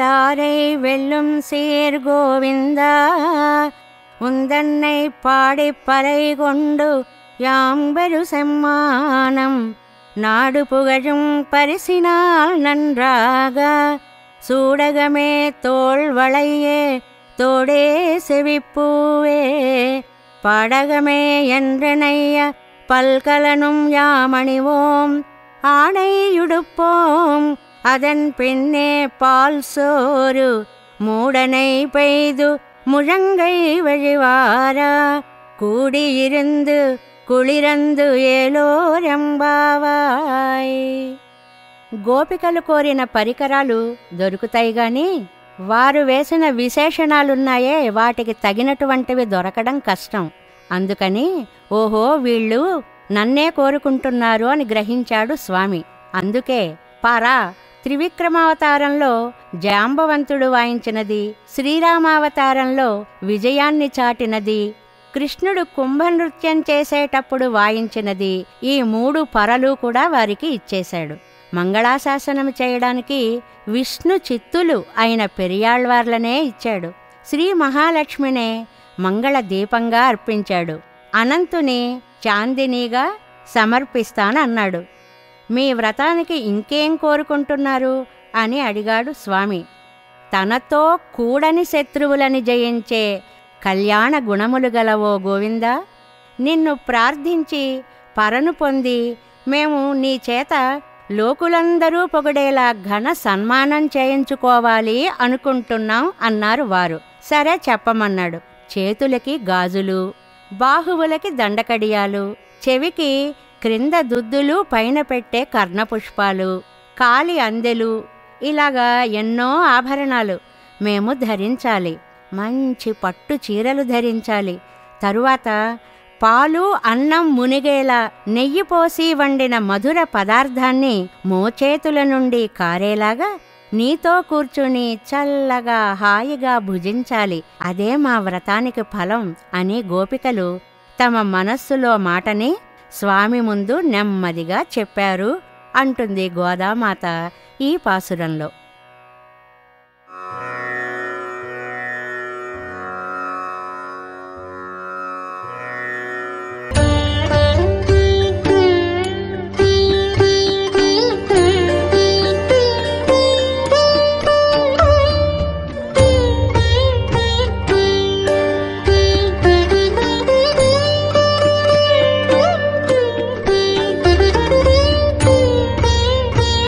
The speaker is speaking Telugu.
ஊடாரை வெல்லும் சீர் கோவிந்தா உந்தன்னை பாடி பறை கொண்டு யாம்பெரு செம்மானம். நாடு புகழும் பரிசினால் நன்றாக சூடகமே தோல் வளையே தோடே செவிப்பூவே. படகமே என்றனைய பல்கலனும் யாமணிவோம் ஆடையுடுப்போம் அதன் பின்னே பால் சோறு மூடனை பெய்து முழங்கை வழிவாரா? கூடியிருந்து குளிரந்து ஏலோரெம்பாவாய். గోపికలు కోరిన పరికరాలు దొరుకుతాయి గాని వారు వేసిన విశేషణాలున్నాయే వాటికి తగినటువంటివి దొరకడం కష్టం. అందుకని ఓహో వీళ్ళు నన్నే కోరుకుంటున్నారు అని గ్రహించాడు స్వామి. అందుకే పారా త్రివిక్రమావతారంలో జాంబవంతుడు వాయించినది శ్రీరామావతారంలో విజయాన్ని చాటినది కృష్ణుడు కుంభనృత్యం చేసేటప్పుడు వాయించినది ఈ మూడు పరలు కూడా వారికి ఇచ్చేశాడు. మంగళాశాసనం చేయడానికి విష్ణు చిత్తులు అయిన పెరియాళ్వార్లనే ఇచ్చాడు. శ్రీ మహాలక్ష్మినే మంగళ దీపంగా అర్పించాడు. అనంతుని చాందినీగా సమర్పిస్తానన్నాడు. మీ వ్రతానికి ఇంకేం కోరుకుంటున్నారు? అని అడిగాడు స్వామి. తనతో కూడని శత్రువులని జయించే కళ్యాణ గుణములు గలవో గోవిందా నిన్ను ప్రార్థించి పరను పొంది మేము నీ చేత లోకులందరూ పొగిడేలా ఘన సన్మానం చేయించుకోవాలి అనుకుంటున్నాం అన్నారు వారు. సరే చెప్పమన్నాడు. చేతులకి గాజులు బాహువులకి దండకడియాలు చెవికి క్రింద దుద్దులు పైన పెట్టే కర్ణపుష్పాలు కాలి అందెలు ఇలాగా ఎన్నో ఆభరణాలు మేము ధరించాలి. మంచి పట్టు చీరలు ధరించాలి. తరువాత పాలు అన్నం మునిగేలా నెయ్యి పోసి వండిన మధుర పదార్థాన్ని మోచేతుల నుండి కారేలాగా నీతో కూర్చుని చల్లగా హాయిగా భుజించాలి. అదే మా వ్రతానికి ఫలం అని గోపికలు తమ మనస్సులో మాటని స్వామి ముందు నెమ్మదిగా చెప్పారు అంటుంది గోదామాత ఈ పాసురంలో.